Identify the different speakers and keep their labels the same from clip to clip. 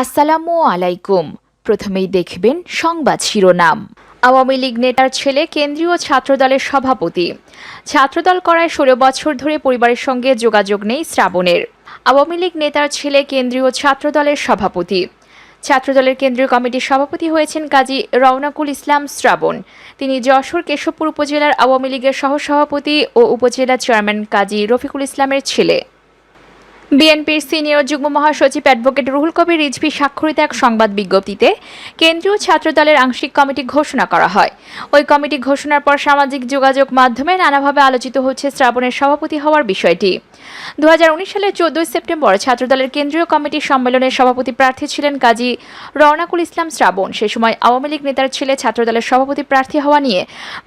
Speaker 1: আসসালামু আলাইকুম। প্রথমেই দেখবেন সংবাদ শিরোনাম। আওয়ামী লীগ নেতার ছেলে কেন্দ্রীয় ছাত্রদলের সভাপতি। ছাত্রদল করায় ষোলো বছর ধরে পরিবারের সঙ্গে যোগাযোগ নেই শ্রাবণের। আওয়ামী লীগ নেতার ছেলে কেন্দ্রীয় ছাত্রদলের সভাপতি। ছাত্রদলের কেন্দ্রীয় কমিটির সভাপতি হয়েছেন কাজী রওনাকুল ইসলাম শ্রাবণ। তিনি যশোর কেশবপুর উপজেলার আওয়ামী লীগের সহসভাপতি ও উপজেলা চেয়ারম্যান কাজী রফিকুল ইসলামের ছেলে। বিএনপির সিনিয়র যুগ্ম মহাসচিব অ্যাডভোকেট রুহুল কবির রিজভি স্বাক্ষরিত এক সংবাদ বিজ্ঞপ্তিতে কেন্দ্রীয় ছাত্রদলের আংশিক কমিটি ঘোষণা করা হয়। ওই কমিটি ঘোষণার পর সামাজিক যোগাযোগ মাধ্যমে নানাভাবে আলোচিত হচ্ছে শ্রাবণের সভাপতি হওয়ার বিষয়টি। দু হাজার উনিশ সালের চোদ্দই সেপ্টেম্বর ছাত্রদলের কেন্দ্রীয় কমিটির সম্মেলনের সভাপতি প্রার্থী ছিলেন কাজী রওনাকুল ইসলাম শ্রাবণ। সে সময় আওয়ামী লীগ নেতার ছেলে ছাত্রদলের সভাপতি প্রার্থী হওয়া নিয়ে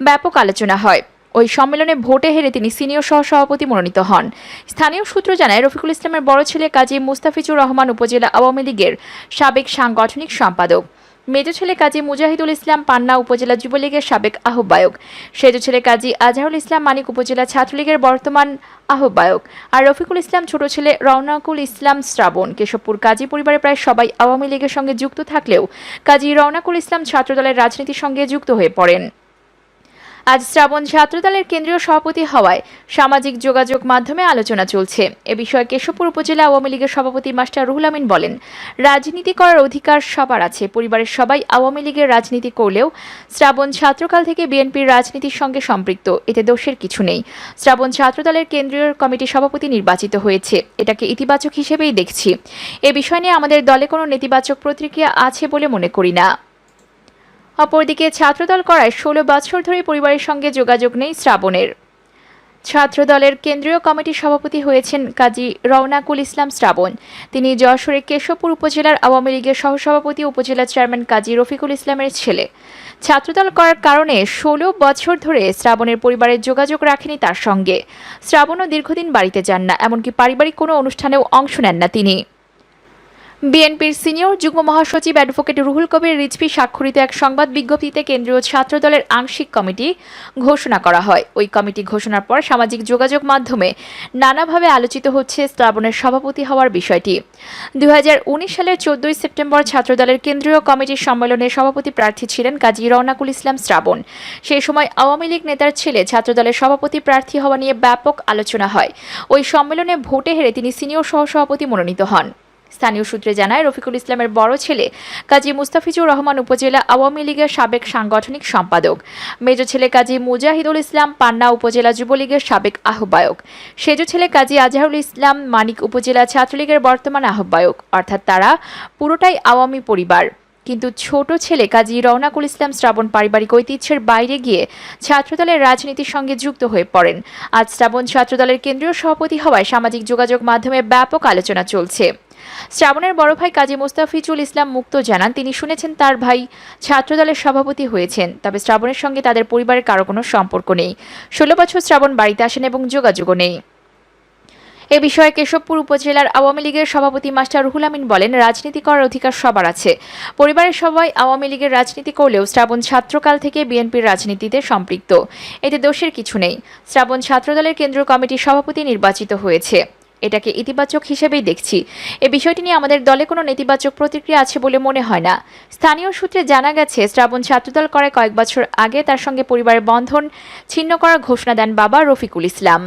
Speaker 1: ব্যাপক আলোচনা হয়। ওই সম্মেলনে ভোটে হেরে তিনি সিনিয়র সহসভাপতি মনোনীত হন। স্থানীয় সূত্র জানায়, রফিকুল ইসলামের বড় ছেলে কাজী মুস্তাফিজুর রহমান উপজেলা আওয়ামী লীগের সাবেক সাংগঠনিক সম্পাদক। মেজ ছেলে কাজী মুজাহিদুল ইসলাম পান্না উপজেলা যুবলীগের সাবেক আহ্বায়ক। সেজ ছেলে কাজী আজহারুল ইসলাম মানিক উপজেলা ছাত্রলীগের বর্তমান আহ্বায়ক। আর রফিকুল ইসলাম ছোট ছেলে রওনাকুল ইসলাম শ্রাবণ। কেশবপুর কাজী পরিবারের প্রায় সবাই আওয়ামী লীগের সঙ্গে যুক্ত থাকলেও কাজী রওনাকুল ইসলাম ছাত্রদলের রাজনীতির সঙ্গে যুক্ত হয়ে পড়েন। আজ শ্রাবণ ছাত্রদলের কেন্দ্রীয় সভাপতি হওয়ায় সামাজিক যোগাযোগ মাধ্যমে আলোচনা চলছে। এ বিষয়ে কেশবপুর উপজেলা আওয়ামী লীগের সভাপতি মাস্টার রুহুল আমিন বলেন, রাজনীতি করার অধিকার সবার আছে। পরিবারের সবাই আওয়ামী লীগের রাজনীতি করলেও শ্রাবণ ছাত্রকাল থেকে বিএনপির রাজনীতির সঙ্গে সম্পৃক্ত। এতে দোষের কিছু নেই। শ্রাবণ ছাত্রদলের কেন্দ্রীয় কমিটির সভাপতি নির্বাচিত হয়েছে। এটাকে ইতিবাচক হিসেবেই দেখছি। এ বিষয় নিয়ে আমাদের দলে কোনো নেতিবাচক প্রতিক্রিয়া আছে বলে মনে করি না। অপরদিকে ছাত্রদল করায় ষোলো বছর ধরে পরিবারের সঙ্গে যোগাযোগ নেই শ্রাবণের। ছাত্রদলের কেন্দ্রীয় কমিটির সভাপতি হয়েছেন কাজী রওনাকুল ইসলাম শ্রাবণ। তিনি যশোরের কেশবপুর উপজেলার আওয়ামী লীগের সহসভাপতি, উপজেলা চেয়ারম্যান কাজী রফিকুল ইসলামের ছেলে। ছাত্রদল করার কারণে ষোলো বছর ধরে শ্রাবণের পরিবারের যোগাযোগ রাখেনি তার সঙ্গে। শ্রাবণও দীর্ঘদিন বাড়িতে যান না, এমনকি পারিবারিক কোনো অনুষ্ঠানেও অংশ নেন না তিনি। বিএনপির সিনিয়র যুগ্ম মহাসচিব অ্যাডভোকেট রুহুল কবির রিজভি স্বাক্ষরিত এক সংবাদ বিজ্ঞপ্তিতে কেন্দ্রীয় ছাত্রদলের আংশিক কমিটি ঘোষণা করা হয়। ওই কমিটি ঘোষণার পর সামাজিক যোগাযোগ মাধ্যমে নানাভাবে আলোচিত হচ্ছে শ্রাবণের সভাপতি হওয়ার বিষয়টি। দু হাজার উনিশ সালের চোদ্দই সেপ্টেম্বর ছাত্রদলের কেন্দ্রীয় কমিটির সম্মেলনে সভাপতি প্রার্থী ছিলেন কাজী রওনাকুল ইসলাম শ্রাবণ। সেই সময় আওয়ামী লীগ নেতার ছেলে ছাত্রদলের সভাপতি প্রার্থী হওয়া নিয়ে ব্যাপক আলোচনা হয়। ওই সম্মেলনে ভোটে হেরে তিনি সিনিয়র সহসভাপতি মনোনীত হন। স্থানীয় সূত্রে জানায়, রফিকুল ইসলামের বড় ছেলে কাজী মুস্তাফিজুর রহমান উপজেলা আওয়ামী লীগের সাবেক সাংগঠনিক সম্পাদক। মেজ ছেলে কাজী মুজাহিদুল ইসলাম পান্না উপজেলা যুবলীগের সাবেক আহ্বায়ক। সেজ ছেলে কাজী আজহারুল ইসলাম মানিক উপজেলা ছাত্রলীগের বর্তমান আহ্বায়ক। অর্থাৎ তারা পুরোটাই আওয়ামী পরিবার। কিন্তু ছোট ছেলে কাজী রওনাকুল ইসলাম শ্রাবণ পারিবারিক ঐতিহ্যের বাইরে গিয়ে ছাত্রদলের রাজনীতির সঙ্গে যুক্ত হয়ে পড়েন। আজ শ্রাবণ ছাত্রদলের কেন্দ্রীয় সভাপতি হওয়ায় সামাজিক যোগাযোগ মাধ্যমে ব্যাপক আলোচনা চলছে। শ্রাবণের বড় ভাই কাজী মুস্তাফিজুল ইসলাম মুক্ত জানান, তিনি শুনেছেন তার ভাই ছাত্রদলের সভাপতি হয়েছেন, তবে শ্রাবণের সঙ্গে তাদের পরিবারের কারও কোনো সম্পর্ক নেই। ষোলো বছর শ্রাবণ বাড়িতে আসেন এবং যোগাযোগও নেই। এ বিষয়ে কেশবপুর উপজেলার আওয়ামী লীগের সভাপতি মাস্টার রুহুল আমিন বলেন, রাজনীতি করার অধিকার সবার আছে। পরিবারের সবাই আওয়ামী লীগের রাজনীতি করলেও শ্রাবণ ছাত্রকাল থেকে বিএনপির রাজনীতিতে সম্পৃক্ত। এতে দোষের কিছু নেই। শ্রাবণ ছাত্রদলের কেন্দ্রীয় কমিটির সভাপতি নির্বাচিত হয়েছে। এটাকে ইতিবাচক হিসেবেই দেখছি। এ বিষয়টি নিয়ে আমাদের দলে কোনো নেতিবাচক প্রতিক্রিয়া আছে বলে মনে হয় না। স্থানীয় সূত্রে জানা গেছে, শ্রাবণ ছাত্রদল করে কয়েক বছর আগে তার সঙ্গে পরিবারের বন্ধন ছিন্ন করার ঘোষণা দেন বাবা রফিকুল ইসলাম।